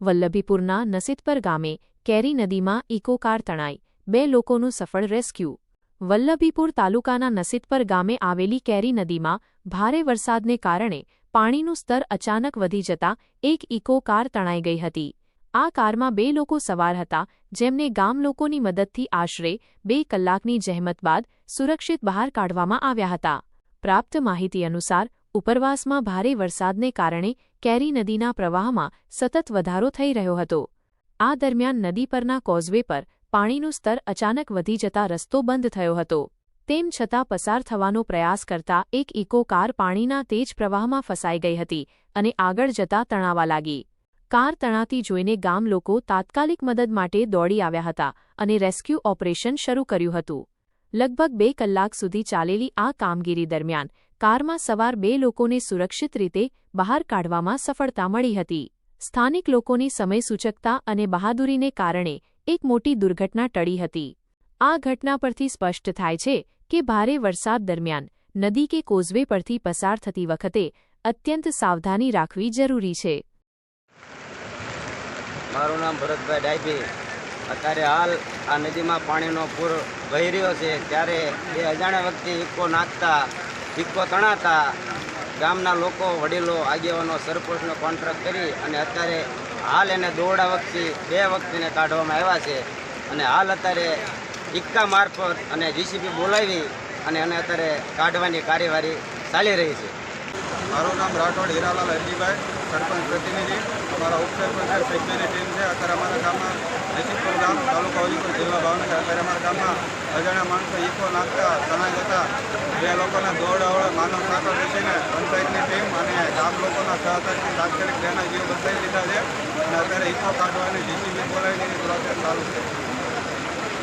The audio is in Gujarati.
વલ્લભીપુરના નસીતપર ગામે કેરી નદીમાં ઇકો કાર તણાઈ. બે લોકોનું સફળ રેસ્ક્યુ. વલ્લભીપુર તાલુકાના નસીતપર ગામે આવેલી કેરી નદીમાં ભારે વરસાદને કારણે પાણીનું સ્તર અચાનક વધી જતા એક ઇકો કાર તણાઈ ગઈ હતી. આ કારમાં બે લોકો સવાર હતા, જેમને ગામ લોકોની મદદથી આશરે બે કલાકની જહેમત બાદ સુરક્ષિત બહાર કાઢવામાં આવ્યા હતા. પ્રાપ્ત માહિતી અનુસાર ઉપરવાસમાં ભારે વરસાદને કારણે કેરી નદીના પ્રવાહમાં સતત વધારો થઈ રહ્યો હતો. આ દરમિયાન નદી પરના કોઝવે પર પાણીનું સ્તર અચાનક વધી જતા રસ્તો બંધ થયો હતો. તેમ છતાં પસાર થવાનો પ્રયાસ કરતા એક ઇકો કાર પાણીના તેજ પ્રવાહમાં ફસાઈ ગઈ હતી અને આગળ જતા તણાવા લાગી. કાર તણાતી જોઈને ગામ લોકો તાત્કાલિક મદદ માટે દોડી આવ્યા હતા અને રેસ્ક્યુ ઓપરેશન શરૂ કર્યું હતું. લગભગ બે કલાક સુધી ચાલેલી આ કામગીરી દરમિયાન કારમાં સવાર બે લોકોને સુરક્ષિત રીતે બહાર કાઢવામાં સફળતા મળી હતી. સ્થાનિક લોકોની સમયસૂચકતા અને બહાદુરીને કારણે એક મોટી દુર્ઘટના ટળી હતી. આ ઘટના પરથી સ્પષ્ટ થાય છે કે ભારે વરસાદ દરમિયાન નદી કે કોઝવે પરથી પસાર થતી વખતે અત્યંત સાવધાની રાખવી જરૂરી છે. મારું નામ ભરતભાઈ ડાયભી અત્યારે હાલ આ નદીમાં પાણીનો પૂર વહી રહ્યો છે. ત્યારે એ અજાણ્યા વ્યક્તિ ઇક્કો નાખતા ઇક્કો તણાતા ગામના લોકો, વડીલો, આગેવાનો, સરપંચનો કોન્ટ્રાક્ટ કરી અને અત્યારે હાલ એને દોરડા વખતે બે વખતીને કાઢવામાં આવ્યા છે. અને હાલ અત્યારે ઇક્કા મારફત અને જીસીબી બોલાવી અને એને અત્યારે કાઢવાની કાર્યવાહી ચાલી રહી છે. મારું નામ રાઠોડ હીરાલાલ હરજીભાઈ સરપંચ પ્રતિનિધિ. અમારા ઉપસરપંચ સભ્યની ટીમ છે. અત્યારે અમારા ગામમાં નસીબપુર ગામ, તાલુકા હોલીપુર જિલ્લા ભાવનગર અત્યારે અમારા ગામમાં અજાણ્યા માણસો ઈકો નાખતા તણાઈ જતા, બે લોકોને દોડાવડે માનવ સાંકળ બેસીને પંચાયતની ટીમ અને ગામ લોકોના સહકારથી તાત્કાલિક બેના જીવ બચાવી લીધા છે. અને અત્યારે ઈકો કાઢવાની જીસીબી બોલાવીને પ્રોસેસ ચાલુ છે.